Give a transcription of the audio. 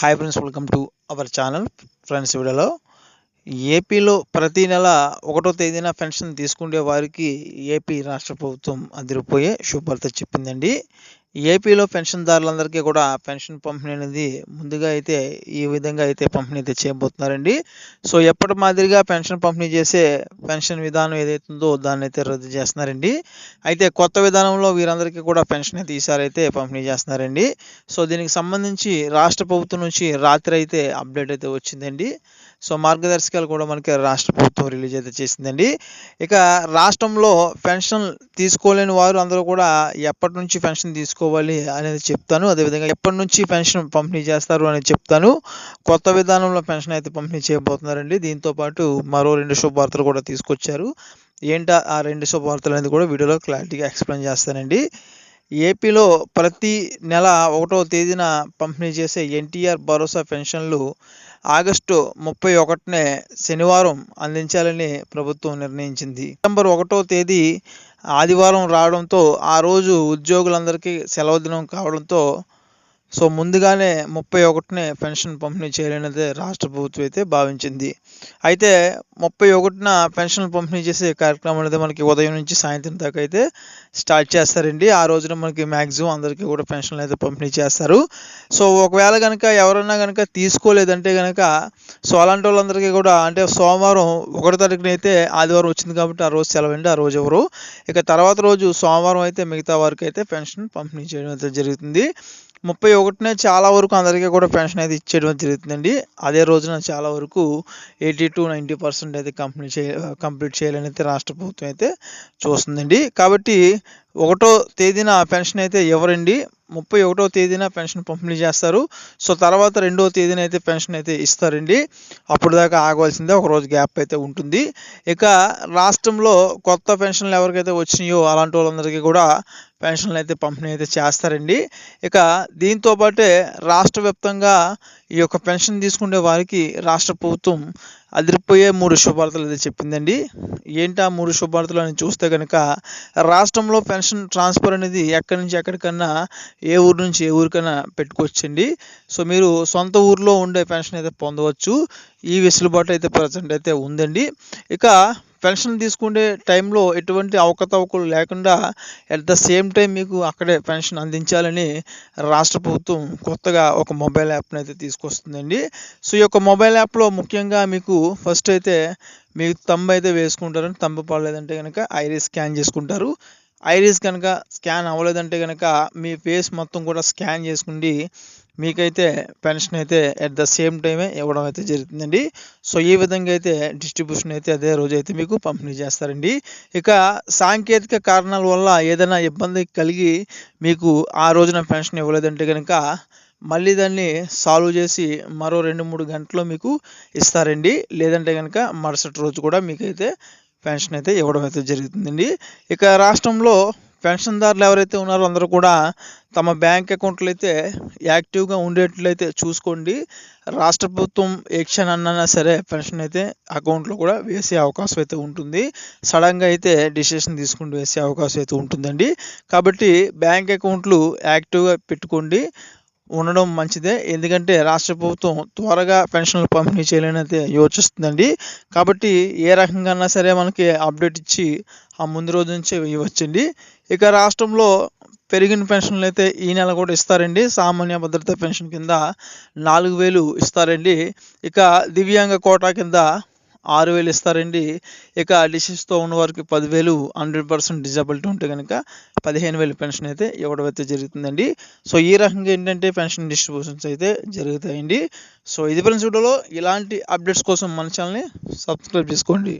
Hi friends welcome to our channel friends వీడియోలో ఏపీలో ప్రతి నెల ఒకటో తేదీన పెన్షన్ తీసుకునే వారికి ఏపీ రాష్ట్ర ప్రభుత్వం అదిరిపోయే శుభార్త చెప్పిందండి. ఏపీలో పెన్షన్దారులందరికీ కూడా పెన్షన్ పంపిణీ అనేది ముందుగా అయితే ఈ విధంగా అయితే పంపిణీ అయితే చేయబోతున్నారండి. సో ఎప్పటి మాదిరిగా పెన్షన్ పంపిణీ చేసే పెన్షన్ విధానం ఏదైతుందో దాన్ని అయితే రద్దు చేస్తున్నారండి. అయితే కొత్త విధానంలో వీరందరికీ కూడా పెన్షన్ అయితే ఈసారి అయితే పంపిణీ చేస్తున్నారండి. సో దీనికి సంబంధించి రాష్ట్ర ప్రభుత్వం నుంచి రాత్రి అయితే అప్డేట్ అయితే వచ్చిందండి. సో మార్గదర్శకాలు కూడా మనకి రాష్ట్ర ప్రభుత్వం రిలీజ్ అయితే చేసిందండి. ఇక రాష్ట్రంలో పెన్షన్ తీసుకోలేని వారు అందరూ కూడా ఎప్పటి నుంచి పెన్షన్ తీసుకోవాలి అనేది చెప్తాను. అదేవిధంగా ఎప్పటి నుంచి పెన్షన్ పంపిణీ చేస్తారు అనేది చెప్తాను. కొత్త విధానంలో పెన్షన్ అయితే పంపిణీ చేయబోతున్నారండి. దీంతో పాటు మరో రెండు శుభవార్తలు కూడా తీసుకొచ్చారు. ఏంట ఆ రెండు శుభవార్తలు అనేది కూడా వీడియోలో క్లారిటీగా ఎక్స్ప్లెయిన్ చేస్తానండి. ఏపీలో ప్రతి నెల ఒకటో తేదీన పంపిణీ చేసే ఎన్టీఆర్ భరోసా పెన్షన్లు ఆగస్టు ముప్పై ఒకటినే శనివారం అందించాలని ప్రభుత్వం నిర్ణయించింది. సెప్టెంబర్ ఒకటో తేదీ ఆదివారం రావడంతో ఆ రోజు ఉద్యోగులందరికీ సెలవు దినం కావడంతో సో ముందుగానే ముప్పై ఒకటినే పెన్షన్ పంపిణీ చేయాలనేది రాష్ట్ర ప్రభుత్వం అయితే భావించింది. అయితే ముప్పై ఒకటిన పెన్షన్ పంపిణీ చేసే కార్యక్రమం అనేది మనకి ఉదయం నుంచి సాయంత్రం దాకా అయితే స్టార్ట్ చేస్తారండి. ఆ రోజున మనకి మ్యాక్సిమం అందరికీ కూడా పెన్షన్లు అయితే పంపిణీ చేస్తారు. సో ఒకవేళ కనుక ఎవరన్నా కనుక తీసుకోలేదంటే కనుక సో అలాంటి వాళ్ళందరికీ కూడా అంటే సోమవారం ఒకటో తారీఖున అయితే ఆదివారం వచ్చింది కాబట్టి ఆ రోజు సెలవు అండి ఆ రోజు ఎవరు? ఇక తర్వాత రోజు సోమవారం అయితే మిగతా వారికి అయితే పెన్షన్ పంపిణీ చేయడం అయితే జరుగుతుంది. ముప్పై ఒకటినే చాలా వరకు అందరికీ కూడా పెన్షన్ అయితే ఇచ్చేయడం జరుగుతుందండి. అదే రోజున చాలా వరకు ఎయిటీ టు నైంటీ పర్సెంట్ అయితే కంప్లీట్ చే కంప్లీట్ చేయాలని అయితే రాష్ట్ర ప్రభుత్వం అయితే చూస్తుందండి. కాబట్టి ఒకటో తేదీన పెన్షన్ అయితే ఎవరండి ముప్పై ఒకటో తేదీన పెన్షన్ పంపిణీ చేస్తారు. సో తర్వాత రెండో తేదీన అయితే పెన్షన్ అయితే ఇస్తారండి. అప్పుడు దాకా ఆగవలసిందే ఒక రోజు గ్యాప్ అయితే ఉంటుంది. ఇక రాష్ట్రంలో కొత్త పెన్షన్లు ఎవరికైతే వచ్చినాయో అలాంటి వాళ్ళందరికీ కూడా పెన్షన్లు అయితే పంపిణీ అయితే చేస్తారండి. ఇక దీంతో పాటే రాష్ట్ర వ్యాప్తంగా ఈ యొక్క పెన్షన్ తీసుకునే వారికి రాష్ట్ర ప్రభుత్వం అదిరిపోయే మూడు శుభార్తలు అయితే చెప్పిందండి. ఏంటి ఆ మూడు శుభార్తలు అని చూస్తే కనుక రాష్ట్రంలో పెన్షన్ ట్రాన్స్ఫర్ అనేది ఎక్కడి నుంచి ఎక్కడికన్నా ఏ ఊరు నుంచి ఏ ఊరికైనా పెట్టుకోవచ్చండి. సో మీరు సొంత ఊర్లో ఉండే పెన్షన్ అయితే పొందవచ్చు. ఈ వెసులుబాటు అయితే ప్రజెంట్ అయితే ఉందండి. ఇక పెన్షన్ తీసుకునే టైంలో ఎటువంటి అవకతవకలు లేకుండా అట్ ద సేమ్ టైం మీకు అక్కడే పెన్షన్ అందించాలని రాష్ట్ర ప్రభుత్వం కొత్తగా ఒక మొబైల్ యాప్ని అయితే తీసుకొస్తుందండి. సో ఈ యొక్క మొబైల్ యాప్లో ముఖ్యంగా మీకు ఫస్ట్ అయితే మీకు తంబు అయితే వేసుకుంటారు. తంబు పడలేదంటే కనుక ఐరీస్ స్కాన్ చేసుకుంటారు. ఐరీస్ కనుక స్కాన్ అవ్వలేదంటే కనుక మీ ఫేస్ మొత్తం కూడా స్కాన్ చేసుకుండి మీకైతే పెన్షన్ అయితే అట్ ద సేమ్ టైమే ఇవ్వడం అయితే జరుగుతుందండి సో ఈ విధంగా అయితే డిస్ట్రిబ్యూషన్ అయితే అదే రోజు అయితే మీకు పంపిణీ చేస్తారండి. ఇక సాంకేతిక కారణాల వల్ల ఏదైనా ఇబ్బంది కలిగి మీకు ఆ రోజున పెన్షన్ ఇవ్వలేదంటే కనుక మళ్ళీ దాన్ని సాల్వ్ చేసి మరో రెండు మూడు గంటల్లో మీకు ఇస్తారండి. లేదంటే కనుక మరుసటి రోజు కూడా మీకైతే పెన్షన్ అయితే ఇవ్వడం అయితే జరుగుతుందండి. ఇక రాష్ట్రంలో పెన్షన్దారులు ఎవరైతే ఉన్నారో అందరూ కూడా తమ బ్యాంక్ అకౌంట్లు అయితే యాక్టివ్గా ఉండేట్లయితే చూసుకోండి. రాష్ట్ర ప్రభుత్వం ఏ క్షణాన్నైనా సరే పెన్షన్ అయితే అకౌంట్లో కూడా వేసే అవకాశం అయితే ఉంటుంది. సడన్గా అయితే డిసిషన్ తీసుకుంటూ వేసే అవకాశం అయితే ఉంటుందండి. కాబట్టి బ్యాంక్ అకౌంట్లు యాక్టివ్గా పెట్టుకోండి. ఉండడం మంచిదే. ఎందుకంటే రాష్ట్ర ప్రభుత్వం త్వరగా పెన్షన్లు పంపిణీ చేయాలని యోచిస్తుందండి. కాబట్టి ఏ రకంగా సరే మనకి అప్డేట్ ఇచ్చి ఆ ముందు రోజు నుంచే ఇవ్వచ్చండి. ఇక రాష్ట్రంలో పెరిగిన పెన్షన్లు అయితే ఈ నెల కూడా ఇస్తారండి. సామాన్య భద్రత పెన్షన్ కింద నాలుగు వేలు ఇస్తారండి. ఇక దివ్యాంగ కోటా కింద ఆరు వేలు ఇస్తారండి. ఇక డిసీజ్తో ఉన్న వారికి పదివేలు హండ్రెడ్ పర్సెంట్ డిజబిలిటీ ఉంటే కనుక పదిహేను వేలు పెన్షన్ అయితే ఇవ్వడం అయితే జరుగుతుందండి. సో ఈ రకంగా ఏంటంటే పెన్షన్ డిస్ట్రిబ్యూషన్స్ అయితే జరుగుతాయండి. సో ఇది ఫ్రెండ్స్ వీడియోలో ఇలాంటి అప్డేట్స్ కోసం మన ఛానల్ని సబ్స్క్రైబ్ చేసుకోండి.